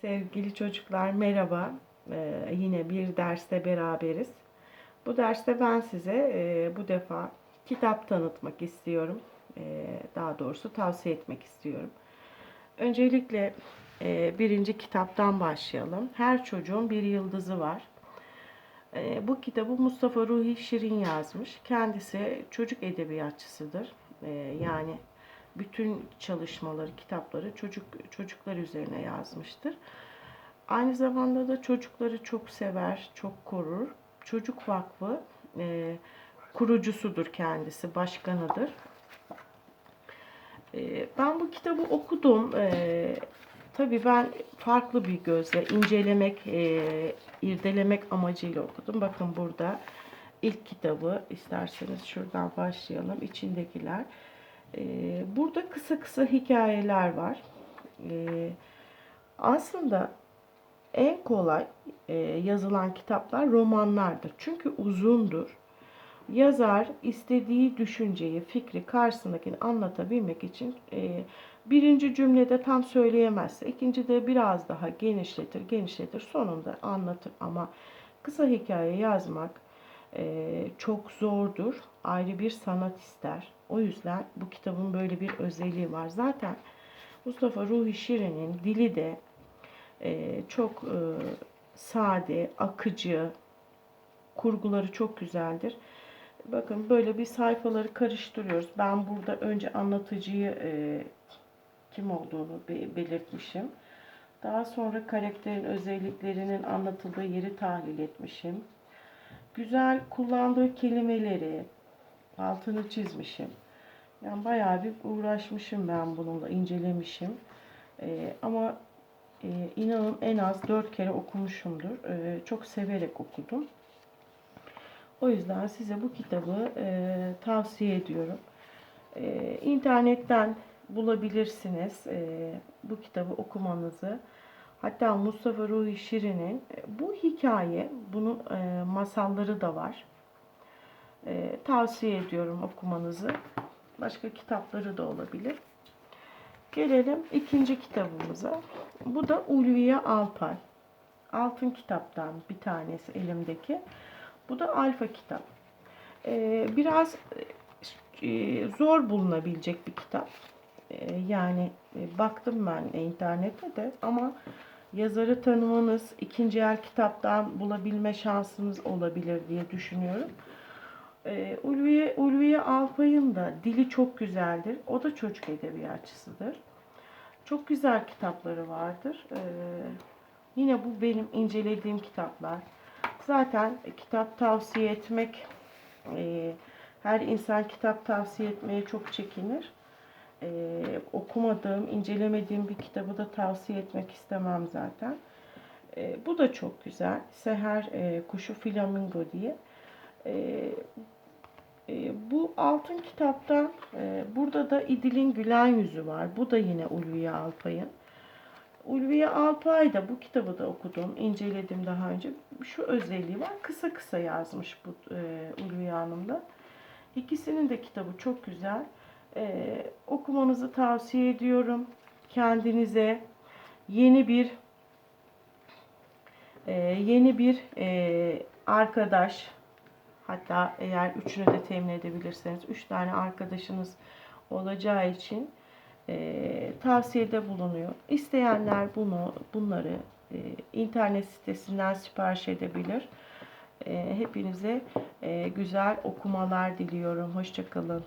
Sevgili çocuklar merhaba. Ee, yine bir derste beraberiz. Bu derste ben size e, bu defa kitap tanıtmak istiyorum. Ee, daha doğrusu tavsiye etmek istiyorum. Öncelikle e, birinci kitaptan başlayalım. Her çocuğun bir yıldızı var. Ee, bu kitabı Mustafa Ruhi Şirin yazmış. Kendisi çocuk edebiyatçısıdır. Ee, yani bütün çalışmaları, kitapları çocuk çocuklar üzerine yazmıştır. Aynı zamanda da çocukları çok sever, çok korur. Çocuk Vakfı e, kurucusudur kendisi, başkanıdır. E, ben bu kitabı okudum. E, tabii ben farklı bir gözle incelemek, e, irdelemek amacıyla okudum. Bakın burada ilk kitabı, isterseniz şuradan başlayalım. İçindekiler. E, burada kısa kısa hikayeler var. E, aslında en kolay e, yazılan kitaplar romanlardır. Çünkü uzundur. Yazar istediği düşünceyi, fikri karşısındakini anlatabilmek için e, birinci cümlede tam söyleyemezse, ikinci de biraz daha genişletir, genişletir, sonunda anlatır. Ama kısa hikaye yazmak çok zordur, ayrı bir sanat ister. O yüzden bu kitabın böyle bir özelliği var. Zaten Mustafa Ruhi Şirin'in dili de e, çok e, sade, akıcı, kurguları çok güzeldir. Bakın böyle bir sayfaları karıştırıyoruz. Ben burada önce anlatıcıyı e, kim olduğunu be- belirtmişim. Daha sonra karakterin özelliklerinin anlatıldığı yeri tahlil etmişim. Güzel kullandığı kelimeleri altını çizmişim. Yani bayağı bir uğraşmışım ben bununla, incelemişim. E, ama e, inanın en az dört kere okumuşumdur. E, çok severek okudum. O yüzden size bu kitabı e, tavsiye ediyorum. E, internetten bulabilirsiniz e, bu kitabı okumanızı. Hatta Mustafa Ruhi Şirin'in e, bu hikaye, bunun e, masalları da var. E, tavsiye ediyorum okumanızı. Başka kitapları da olabilir. Gelelim ikinci kitabımıza. Bu da Ulviye Alpay. Altın kitaptan bir tanesi elimdeki. Bu da alfa kitap. Ee, biraz e, zor bulunabilecek bir kitap. Ee, yani e, baktım ben internette de ama yazarı tanımanız, ikinci el kitaptan bulabilme şansınız olabilir diye düşünüyorum. Ee, Ulviye, Ulviye Alpay'ın da dili çok güzeldir. O da çocuk edebiyatçısıdır. Çok güzel kitapları vardır. Ee, yine bu benim incelediğim kitaplar. Zaten kitap tavsiye etmek, e, her insan kitap tavsiye etmeye çok çekinir. E, okumadığım, incelemediğim bir kitabı da tavsiye etmek istemem zaten. E, bu da çok güzel. Seher e, Kuşu Flamingo diye. E, e, bu altın kitaptan e, burada da İdil'in gülen yüzü var. Bu da yine Ulviye Alpay'ın. Ulviye Alpay da bu kitabı da okudum, inceledim daha önce. Şu özelliği var. Kısa kısa yazmış bu e, Ulviye Hanım da. İkisinin de kitabı çok güzel. E, okumanızı tavsiye ediyorum. Kendinize yeni bir e, yeni bir e, arkadaş hatta eğer üçünü de temin edebilirseniz üç tane arkadaşınız olacağı için e, tavsiyede bulunuyor. İsteyenler bunu bunları e, internet sitesinden sipariş edebilir. E, hepinize e, güzel okumalar diliyorum. Hoşçakalın.